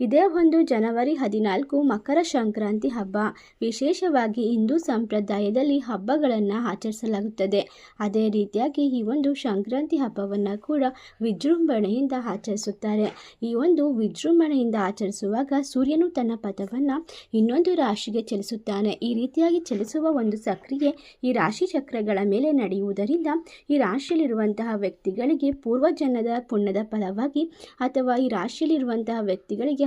ಇದೇ ಒಂದು ಜನವರಿ ಹದಿನಾಲ್ಕು ಮಕರ ಸಂಕ್ರಾಂತಿ ಹಬ್ಬ. ವಿಶೇಷವಾಗಿ ಹಿಂದೂ ಸಂಪ್ರದಾಯದಲ್ಲಿ ಹಬ್ಬಗಳನ್ನು ಆಚರಿಸಲಾಗುತ್ತದೆ. ಅದೇ ರೀತಿಯಾಗಿ ಈ ಒಂದು ಸಂಕ್ರಾಂತಿ ಹಬ್ಬವನ್ನು ಕೂಡ ವಿಜೃಂಭಣೆಯಿಂದ ಆಚರಿಸುತ್ತಾರೆ. ಈ ಒಂದು ವಿಜೃಂಭಣೆಯಿಂದ ಆಚರಿಸುವಾಗ ಸೂರ್ಯನು ತನ್ನ ಪಥವನ್ನು ಇನ್ನೊಂದು ರಾಶಿಗೆ ಚಲಿಸುತ್ತಾನೆ. ಈ ರೀತಿಯಾಗಿ ಚಲಿಸುವ ಒಂದು ಸಕ್ರಿಯೆ ಈ ರಾಶಿ ಚಕ್ರಗಳ ಮೇಲೆ ನಡೆಯುವುದರಿಂದ ಈ ರಾಶಿಯಲ್ಲಿರುವಂತಹ ವ್ಯಕ್ತಿಗಳಿಗೆ ಪೂರ್ವಜನ್ಮದ ಪುಣ್ಯದ ಫಲವಾಗಿ ಅಥವಾ ಈ ರಾಶಿಯಲ್ಲಿರುವಂತಹ ವ್ಯಕ್ತಿಗಳಿಗೆ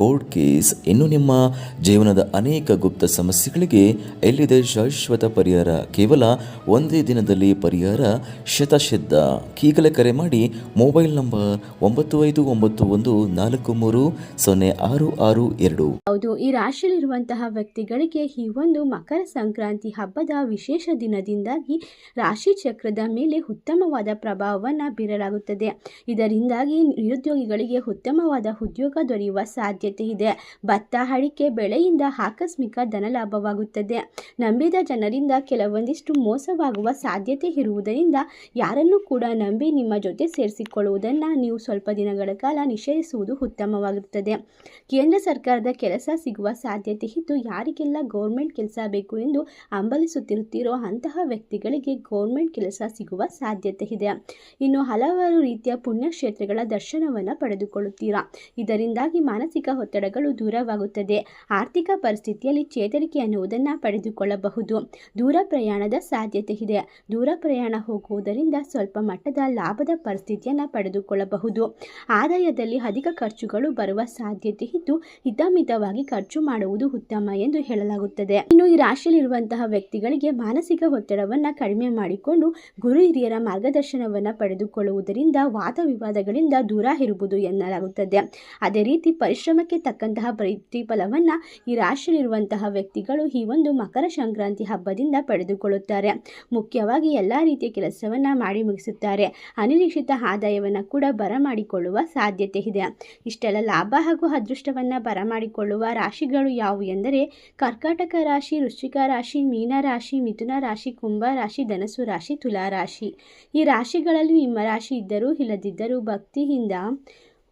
ಕೋರ್ಟ್ ಕೇಸ್, ಇನ್ನು ನಿಮ್ಮ ಜೀವನದ ಅನೇಕ ಗುಪ್ತ ಸಮಸ್ಯೆಗಳಿಗೆ ಎಲ್ಲಿದೆ ಶಾಶ್ವತ ಪರಿಹಾರ? ಕೇವಲ ಒಂದೇ ದಿನದಲ್ಲಿ ಪರಿಹಾರ? ಶತಸಿದ್ಧ ಈಗಲೇ ಕರೆ ಮಾಡಿ ಮೊಬೈಲ್ ನಂಬರ್ ಒಂಬತ್ತು ಐದು ಒಂಬತ್ತು ಒಂದು ನಾಲ್ಕು ಮೂರು ಸೊನ್ನೆ ಆರು ಆರು ಎರಡು. ಹೌದು, ಈ ರಾಶಿಯಲ್ಲಿರುವಂತಹ ವ್ಯಕ್ತಿಗಳಿಗೆ ಈ ಒಂದು ಮಕರ ಸಂಕ್ರಾಂತಿ ಹಬ್ಬದ ವಿಶೇಷ ದಿನದಿಂದಾಗಿ ರಾಶಿ ಚಕ್ರದ ಮೇಲೆ ಉತ್ತಮವಾದ ಪ್ರಭಾವವನ್ನು ಬೀರಲಾಗುತ್ತದೆ. ಇದರಿಂದಾಗಿ ನಿರುದ್ಯೋಗಿಗಳಿಗೆ ಉತ್ತಮವಾದ ಉದ್ಯೋಗ ದೊರೆಯುವ ಸಾಧ್ಯತೆ ಇದೆ. ಭತ್ತ ಅಡಿಕೆ ಬೆಳೆಯಿಂದ ಆಕಸ್ಮಿಕ ಧನಲಾಭವಾಗುತ್ತದೆ ನಂಬಿದ ಜನರಿಂದ ಕೆಲವೊಂದಿಷ್ಟು ಮೋಸವಾಗುವ ಸಾಧ್ಯತೆ ಇರುವುದರಿಂದ ಯಾರನ್ನೂ ಕೂಡ ನಂಬಿ ನಿಮ್ಮ ಜೊತೆ ಸೇರಿಸಿಕೊಳ್ಳುವುದನ್ನು ನೀವು ಸ್ವಲ್ಪ ದಿನಗಳ ಕಾಲ ನಿಷೇಧಿಸುವುದು ಉತ್ತಮವಾಗಿರುತ್ತದೆ ಕೇಂದ್ರ ಸರ್ಕಾರದ ಕೆಲಸ ಸಿಗುವ ಸಾಧ್ಯತೆ ಇದ್ದು ಯಾರಿಗೆಲ್ಲ ಗೌರ್ಮೆಂಟ್ ಕೆಲಸ ಬೇಕು ಎಂದು ಹಂಬಲಿಸುತ್ತಿರುತ್ತೀರೋ ಅಂತಹ ವ್ಯಕ್ತಿಗಳಿಗೆ ಗೌರ್ಮೆಂಟ್ ಕೆಲಸ ಸಿಗುವ ಸಾಧ್ಯತೆ ಇದೆ. ಇನ್ನು ಹಲವಾರು ರೀತಿಯ ಪುಣ್ಯಕ್ಷೇತ್ರಗಳ ದರ್ಶನವನ್ನು ಪಡೆದುಕೊಳ್ಳುತ್ತೀರಾ? ಇದರಿಂದಾಗಿ ಮಾನಸಿಕ ಒತ್ತಡಗಳು ದೂರವಾಗುತ್ತದೆ. ಆರ್ಥಿಕ ಪರಿಸ್ಥಿತಿಯಲ್ಲಿ ಚೇತರಿಕೆ ಅನ್ನುವುದನ್ನು ಪಡೆದುಕೊಳ್ಳಬಹುದು. ದೂರ ಪ್ರಯಾಣದ ಸಾಧ್ಯತೆ ಇದೆ. ದೂರ ಪ್ರಯಾಣ ಹೋಗುವುದರಿಂದ ಸ್ವಲ್ಪ ಮಟ್ಟದ ಲಾಭದ ಪರಿಸ್ಥಿತಿಯನ್ನು ಪಡೆದುಕೊಳ್ಳಬಹುದು. ಆದಾಯದಲ್ಲಿ ಅಧಿಕ ಖರ್ಚುಗಳು ಬರುವ ಸಾಧ್ಯತೆ ಇದ್ದು, ಹಿತಮಿತವಾಗಿ ಖರ್ಚು ಮಾಡುವುದು ಉತ್ತಮ ಎಂದು ಹೇಳಲಾಗುತ್ತದೆ. ಇನ್ನು ಈ ರಾಶಿಯಲ್ಲಿರುವಂತಹ ವ್ಯಕ್ತಿಗಳಿಗೆ ಮಾನಸಿಕ ಒತ್ತಡವನ್ನು ಕಡಿಮೆ ಮಾಡಿಕೊಂಡು ಗುರು ಹಿರಿಯರ ಮಾರ್ಗದರ್ಶನವನ್ನು ಪಡೆದುಕೊಳ್ಳುವುದರಿಂದ ವಾದ ವಿವಾದಗಳಿಂದ ದೂರ ಇರುವುದು ಎನ್ನಲಾಗುತ್ತದೆ. ಅದೇ ರೀತಿ ಪರಿಶ್ರಮಕ್ಕೆ ತಕ್ಕಂತಹ ಪ್ರತಿಫಲವನ್ನು ಈ ರಾಶಿಯಲ್ಲಿರುವಂತಹ ವ್ಯಕ್ತಿಗಳು ಈ ಒಂದು ಮಕರ ಸಂಕ್ರಾಂತಿ ಹಬ್ಬದಿಂದ ಪಡೆದುಕೊಳ್ಳುತ್ತಾರೆ. ಮುಖ್ಯವಾಗಿ ಎಲ್ಲ ರೀತಿಯ ಕೆಲಸವನ್ನು ಮಾಡಿ ಮುಗಿಸುತ್ತಾರೆ. ಅನಿರೀಕ್ಷಿತ ಆದಾಯವನ್ನು ಕೂಡ ಬರಮಾಡಿಕೊಳ್ಳುವ ಸಾಧ್ಯತೆ ಇದೆ. ಇಷ್ಟೆಲ್ಲ ಲಾಭ ಹಾಗೂ ಅದೃಷ್ಟವನ್ನು ಬರಮಾಡಿಕೊಳ್ಳುವ ರಾಶಿಗಳು ಯಾವುವು ಎಂದರೆ, ಕರ್ಕಾಟಕ ರಾಶಿ, ವೃಶ್ಚಿಕ ರಾಶಿ, ಮೀನ ರಾಶಿ, ಮಿಥುನ ರಾಶಿ, ಕುಂಭ ರಾಶಿ ಧನಸು ರಾಶಿ, ತುಲಾ ರಾಶಿ. ಈ ರಾಶಿಗಳಲ್ಲಿ ನಿಮ್ಮ ರಾಶಿ ಇದ್ದರೂ ಇಲ್ಲದಿದ್ದರೂ ಭಕ್ತಿಯಿಂದ